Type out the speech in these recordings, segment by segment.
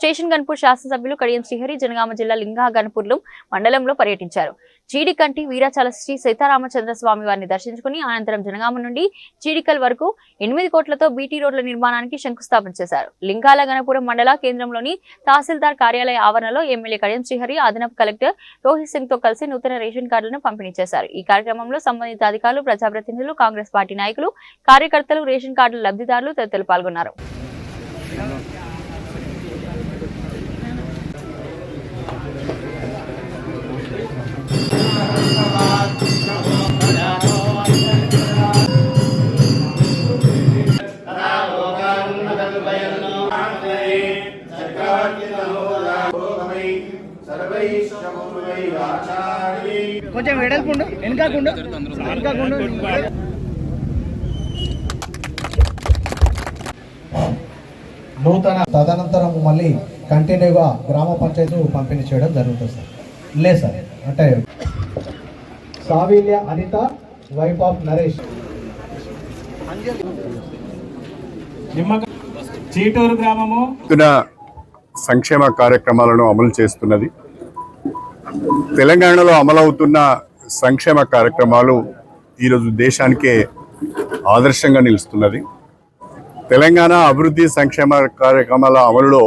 Station Ghanpur శాసనసభ్యులు కడియం శ్రీహరి జనగామ జిల్లా లింగా గన్పూర్లు మండలంలో పర్యటించారు. జీడికంటి వీరాచల శ్రీ సీతారామచంద్ర స్వామి వారిని దర్శించుకుని అనంతరం జనగామ నుండి చీడికల్ వరకు ఎనిమిది కోట్లతో బీటీ రోడ్ల నిర్మాణానికి శంకుస్థాపన చేశారు. లింగాల గణపురం మండల కేంద్రంలోని తహసీల్దార్ కార్యాలయ ఆవరణలో ఎమ్మెల్యే కడియం శ్రీహరి అదనపు కలెక్టర్ రోహిత్ సింగ్తో కలిసి నూతన రేషన్ కార్డులను పంపిణీ చేశారు. ఈ కార్యక్రమంలో సంబంధిత అధికారులు ప్రజాప్రతినిధులు కాంగ్రెస్ పార్టీ నాయకులు కార్యకర్తలు రేషన్ కార్డుల లబ్ధిదారులు తదితరులు పాల్గొన్నారు. కొంచెం వెడల్పుండు వెనకాకుండా వెనకాకుండా నూతన తదనంతరం మళ్ళీ కంటిన్యూగా గ్రామ పంచాయతీ పంపిణీ చేయడం జరుగుతుంది సార్. లేదు సార్ అంటే సావిల్య అనిత వైఫ్ ఆఫ్ నరేష్. చీటూరు గ్రామము సంక్షేమ కార్యక్రమాలను అమలు చేస్తున్నది. తెలంగాణలో అమలవుతున్న సంక్షేమ కార్యక్రమాలు ఈరోజు దేశానికే ఆదర్శంగా నిలుస్తున్నది. తెలంగాణ అభివృద్ధి సంక్షేమ కార్యక్రమాల అమలులో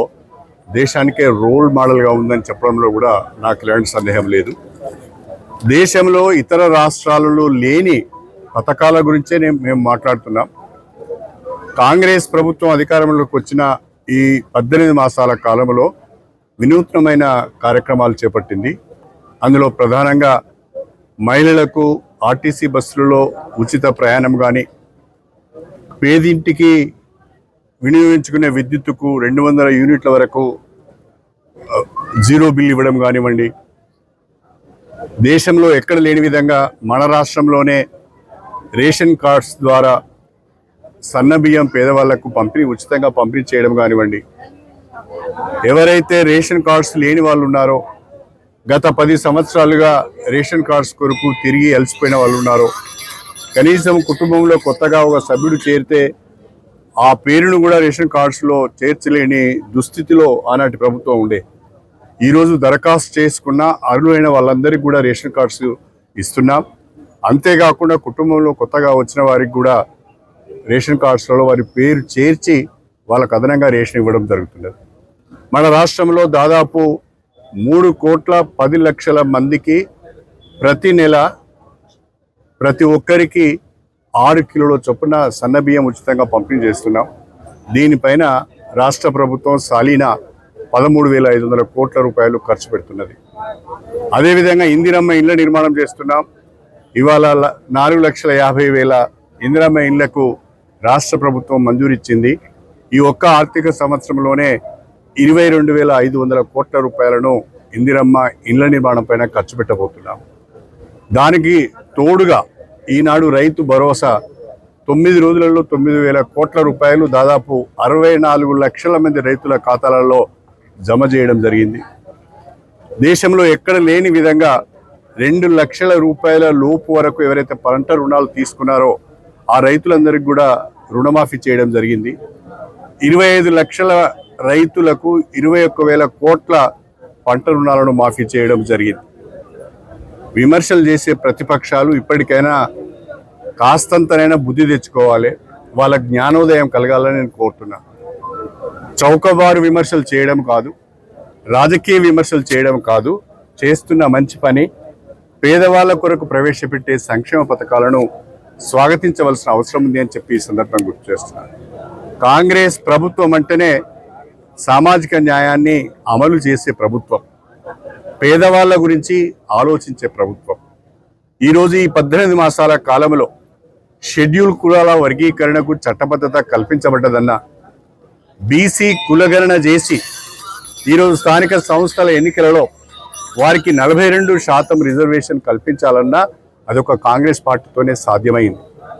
దేశానికే రోల్ మోడల్గా ఉందని చెప్పడంలో కూడా నాకు ఎలాంటి సందేహం లేదు. దేశంలో ఇతర రాష్ట్రాలలో లేని పథకాల గురించే నేను మేము మాట్లాడుతున్నాం. కాంగ్రెస్ ప్రభుత్వం అధికారంలోకి వచ్చిన ఈ పద్దెనిమిది మాసాల కాలంలో వినూత్నమైన కార్యక్రమాలు చేపట్టింది. అందులో ప్రధానంగా మహిళలకు ఆర్టీసీ బస్సులలో ఉచిత ప్రయాణం కానీ పేదింటికి వినియోగించుకునే విద్యుత్తుకు రెండు వందల యూనిట్ల వరకు జీరో బిల్ ఇవ్వడం కానివ్వండి. దేశంలో ఎక్కడ లేని విధంగా మన రాష్ట్రంలోనే రేషన్ కార్డ్స్ ద్వారా సన్న బియ్యం పేదవాళ్ళకు పంపిణీ ఉచితంగా పంపిణీ చేయడం కానివ్వండి. ఎవరైతే రేషన్ కార్డ్స్ లేని వాళ్ళు ఉన్నారో గత పది సంవత్సరాలుగా రేషన్ కార్డ్స్ కొరకు తిరిగి అలసిపోయిన వాళ్ళు ఉన్నారో కనీసం కుటుంబంలో కొత్తగా ఒక సభ్యుడు చేరితే ఆ పేరును కూడా రేషన్ కార్డ్స్లో చేర్చలేని దుస్థితిలో ఆనాటి ప్రభుత్వం ఉండే. ఈరోజు దరఖాస్తు చేసుకున్న అర్హులైన వాళ్ళందరికీ కూడా రేషన్ కార్డ్స్ ఇస్తున్నాం. అంతేకాకుండా కుటుంబంలో కొత్తగా వచ్చిన వారికి కూడా రేషన్ కార్డ్స్లలో వారి పేరు చేర్చి వాళ్ళకు అదనంగా రేషన్ ఇవ్వడం జరుగుతున్నది. మన రాష్ట్రంలో దాదాపు మూడు కోట్ల పది లక్షల మందికి ప్రతి నెల ప్రతి ఒక్కరికి ఆరు కిలోల చొప్పున సన్న బియ్యం ఉచితంగా పంపిణీ చేస్తున్నాం. దీనిపైన రాష్ట్ర ప్రభుత్వం సాలీనా పదమూడు వేల ఐదు వందల కోట్ల రూపాయలు ఖర్చు పెడుతున్నది. అదేవిధంగా ఇందిరమ్మ ఇళ్ళ నిర్మాణం చేస్తున్నాం. ఇవాళ నాలుగు లక్షల యాభై వేల ఇందిరమ్మ ఇళ్ళకు రాష్ట్ర ప్రభుత్వం మంజూరిచ్చింది. ఈ ఒక్క ఆర్థిక సంవత్సరంలోనే ఇరవై రెండు వేల ఐదు వందల కోట్ల రూపాయలను ఇందిరమ్మ ఇళ్ళ నిర్మాణం పైన ఖర్చు పెట్టబోతున్నాం. దానికి తోడుగా ఈనాడు రైతు భరోసా తొమ్మిది రోజులలో తొమ్మిది వేల కోట్ల రూపాయలు దాదాపు అరవై నాలుగు లక్షల మంది రైతుల ఖాతాలలో జమ చేయడం జరిగింది. దేశంలో ఎక్కడ లేని విధంగా రెండు లక్షల రూపాయల లోపు వరకు ఎవరైతే పంట రుణాలు తీసుకున్నారో ఆ రైతులందరికీ కూడా రుణమాఫీ చేయడం జరిగింది. ఇరవై ఐదు లక్షల రైతులకు ఇరవై ఒక్క వేల కోట్ల పంట రుణాలను మాఫీ చేయడం జరిగింది. విమర్శలు చేసే ప్రతిపక్షాలు ఇప్పటికైనా కాస్తంతనైనా బుద్ధి తెచ్చుకోవాలి. వాళ్ళ జ్ఞానోదయం కలగాలని నేను కోరుతున్నాను చౌకబారు విమర్శలు చేయడం కాదు రాజకీయ విమర్శలు చేయడం కాదు చేస్తున్న మంచి పని పేదవాళ్ళ కొరకు ప్రవేశపెట్టే సంక్షేమ పథకాలను స్వాగతించవలసిన అవసరం ఉంది అని చెప్పి ఈ సందర్భంగా గుర్తు చేస్తున్నాను కాంగ్రెస్ ప్రభుత్వం అంటేనే సామాజిక న్యాయాన్ని అమలు చేసే ప్రభుత్వం పేదవాళ్ళ గురించి ఆలోచించే ప్రభుత్వం. ఈరోజు ఈ పద్దెనిమిది మాసాల కాలంలో షెడ్యూల్ కులాల వర్గీకరణకు చట్టబద్ధత కల్పించబడ్డదన్న బీసీ కులగణన చేసి ఈరోజు స్థానిక సంస్థల ఎన్నికలలో వారికి నలభై రెండు శాతం రిజర్వేషన్ కల్పించాలన్నా అదొక కాంగ్రెస్ పార్టీతోనే సాధ్యమైంది.